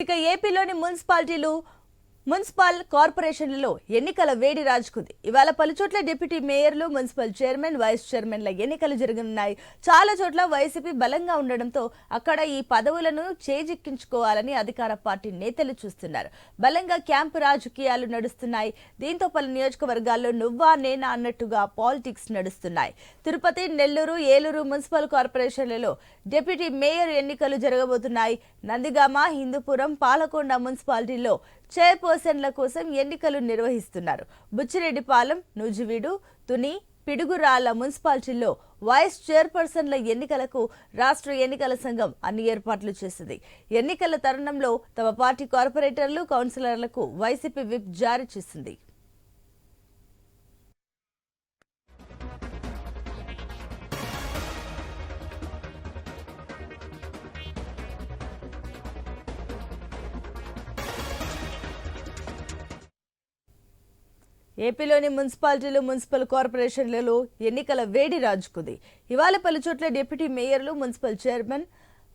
ఇక ఏపీలోని మున్సిపాలిటీలు మున్సిపల్ కార్పొరేషన్లలో ఎన్నికల వేడి రాజుకుంది. ఇవాళ పలుచోట్ల డిప్యూటీ మేయర్లు మున్సిపల్ చైర్మన్ వైస్ చైర్మన్ల ఎన్నికలు జరగనున్నాయి. చాలా చోట్ల వైసీపీ బలంగా ఉండడంతో అక్కడ ఈ పదవులను చేజిక్కించుకోవాలని అధికార పార్టీ నేతలు చూస్తున్నారు. బలంగా క్యాంపు రాజకీయాలు నడుస్తున్నాయి. దీంతో పలు నియోజకవర్గాల్లో నువ్వా నేనా అన్నట్టుగా పాలిటిక్స్ నడుస్తున్నాయి. తిరుపతి నెల్లూరు ఏలూరు మున్సిపల్ కార్పొరేషన్లలో డిప్యూటీ మేయర్ ఎన్నికలు జరగబోతున్నాయి. నందిగామ హిందూపురం పాలకొండ మున్సిపాలిటీలో చైర్పర్సన్ల కోసం ఎన్నికలు నిర్వహిస్తున్నారు. బుచ్చిరెడ్డిపాలెం నూజివీడు తుని పిడుగురాళ్ళ మున్సిపాలిటీల్లో వైస్ చైర్పర్సన్ల ఎన్నికలకు రాష్ట్ర ఎన్నికల సంఘం అన్ని ఏర్పాట్లు చేసింది. ఎన్నికల తరుణంలో తమ పార్టీ కార్పొరేటర్లు కౌన్సిలర్లకు వైసీపీ విప్ జారీ చేసింది. ఏపీలోని మున్సిపాలిటీలు మున్సిపల్ కార్పొరేషన్లలో ఎన్నికల వేడి రాజుకుంది. ఇవాళ పలు చోట్ల డిప్యూటీ మేయర్లు మున్సిపల్ చైర్మన్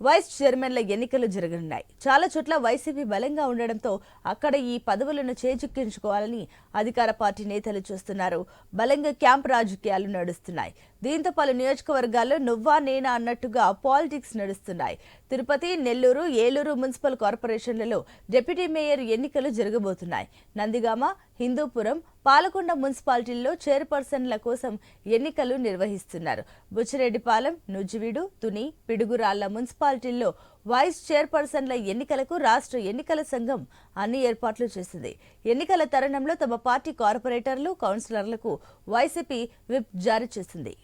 వైస్ చైర్మన్ల ఎన్నికలు జరగనున్నాయి. చాలా చోట్ల వైసీపీ బలంగా ఉండడంతో అక్కడ ఈ పదవులను చేజిక్కించుకోవాలని అధికార పార్టీ నేతలు చూస్తున్నారు. బలంగా క్యాంప్ రాజకీయాలు నడుస్తున్నాయి. దీంతో పలు నియోజకవర్గాల్లో నువ్వా నేనా అన్నట్టుగా పాలిటిక్స్ నడుస్తున్నాయి. తిరుపతి నెల్లూరు ఏలూరు మున్సిపల్ కార్పొరేషన్లలో డిప్యూటీ మేయర్ ఎన్నికలు జరగబోతున్నాయి. నందిగామ హిందూపురం పాలకొండ మున్సిపాలిటీల్లో చైర్పర్సన్ల కోసం ఎన్నికలు నిర్వహిస్తున్నారు. బుచ్చిరెడ్డిపాలెం నుజ్జివీడు తుని పిడుగురాళ్ళ మున్సిపాలిటీల్లో వైస్ చైర్పర్సన్ల ఎన్నికలకు రాష్ట్ర ఎన్నికల సంఘం అన్ని ఏర్పాట్లు చేసింది. ఎన్నికల తరుణంలో తమ పార్టీ కార్పొరేటర్లు కౌన్సిలర్లకు వైసీపీ విప్ జారీ చేసింది.